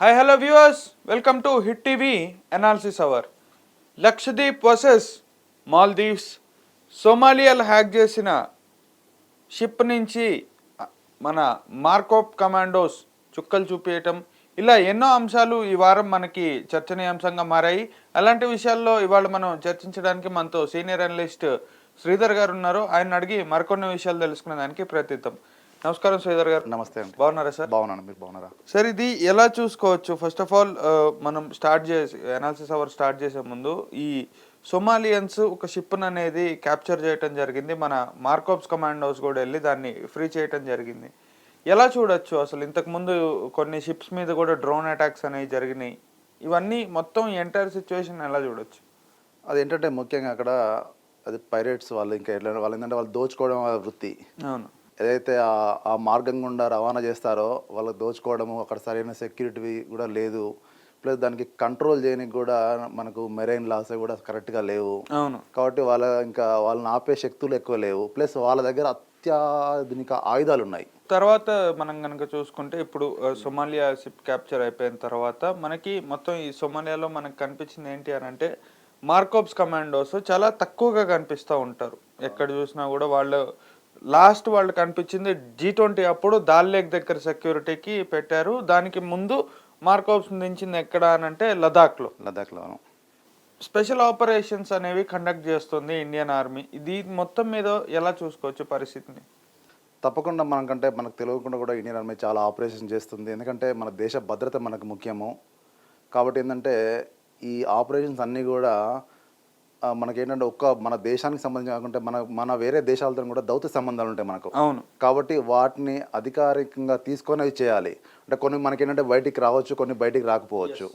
Hi hello viewers welcome to hit TV analysis hour Lakshadweep versus Maldives సోమాలియాలు hack చేసిన ship నుంచి మన మార్కోప్ commandos చుక్కలు చూపించటం ఇలా ఎన్నో అంశాలు ఈ వారం మనకి చర్చనీయాంశంగా మారాయి. అలాంటి విషయాల్లో ఇవాళ మనం చర్చించడానికి మనతో సీనియర్ అనలిస్ట్ శ్రీధర్ గారు ఉన్నారు. ఆయన అడిగి మరికొన్ని విషయాలు తెలుసుకునే దానికి ప్రయత్నిద్దాం. నమస్కారం శ్రీధర్ గారు. నమస్తే అండి. బాగున్నారా సార్? బాగున్నాను మీరు బాగున్నారా? సార్ ఇది ఎలా చూసుకోవచ్చు? ఫస్ట్ ఆఫ్ ఆల్ మనం స్టార్ట్ చేసి అనాలిసిస్ అవర్ స్టార్ట్ చేసే ముందు ఈ సొమాలియన్స్ ఒక షిప్ అనేది క్యాప్చర్ చేయటం జరిగింది. మన మార్కోప్స్ కమాండోస్ కూడా వెళ్ళి దాన్ని ఫ్రీ చేయటం జరిగింది. ఎలా చూడొచ్చు? అసలు ఇంతకు ముందు కొన్ని షిప్స్ మీద కూడా డ్రోన్ అటాక్స్ అనేవి జరిగినాయి. ఇవన్నీ మొత్తం ఎంటైర్ సిచ్యువేషన్ ఎలా చూడొచ్చు? అది ఏంటంటే ముఖ్యంగా అక్కడ అది పైరేట్స్ వాళ్ళు ఇంకా ఎట్లా వాళ్ళు ఏంటంటే వాళ్ళు దోచుకోవడం వాళ్ళ వృత్తి. అవును. ఏదైతే ఆ- మార్గం గుండా రవాణా చేస్తారో వాళ్ళు దోచుకోవడము అక్కడ సరైన సెక్యూరిటీ కూడా లేదు. ప్లస్ దానికి కంట్రోల్ చేయడానికి కూడా మనకు మెరైన్ లాస్ కూడా కరెక్ట్గా లేవు. అవును. కాబట్టి వాళ్ళ ఇంకా వాళ్ళని ఆపే శక్తులు ఎక్కువ లేవు. ప్లస్ వాళ్ళ దగ్గర అత్యాధునిక ఆయుధాలు ఉన్నాయి. తర్వాత మనం కనుక చూసుకుంటే ఇప్పుడు సొమాలియా షిప్ క్యాప్చర్ అయిపోయిన తర్వాత మనకి మొత్తం ఈ సొమాలియాలో మనకు కనిపించింది ఏంటి అని అంటే మార్కోప్స్ కమాండోస్ చాలా తక్కువగా కనిపిస్తూ ఉంటారు. ఎక్కడ చూసినా కూడా వాళ్ళు లాస్ట్ వాళ్ళు కనిపించింది జీ ట్వంటీ అప్పుడు దాల్ లేక్ దగ్గర సెక్యూరిటీకి పెట్టారు. దానికి ముందు మార్కోప్స్ దించింది ఎక్కడ అని అంటే లదాఖ్లో లదాఖ్లో స్పెషల్ ఆపరేషన్స్ అనేవి కండక్ట్ చేస్తుంది ఇండియన్ ఆర్మీ. ఇది మొత్తం మీద ఎలా చూసుకోవచ్చు పరిస్థితిని? తప్పకుండా మనకంటే మనకు తెలియకుండా కూడా ఇండియన్ ఆర్మీ చాలా ఆపరేషన్ చేస్తుంది. ఎందుకంటే మన దేశ భద్రత మనకు ముఖ్యము. కాబట్టి ఏంటంటే ఈ ఆపరేషన్స్ అన్నీ కూడా మనకేంటంటే ఒక్క మన దేశానికి సంబంధించి కాకుంటే మన మన వేరే దేశాలతో కూడా దౌత్య సంబంధాలు ఉంటాయి మనకు. అవును. కాబట్టి వాటిని అధికారికంగా తీసుకొని అవి చేయాలి. అంటే కొన్ని మనకేంటంటే బయటికి రావచ్చు కొన్ని బయటికి రాకపోవచ్చు.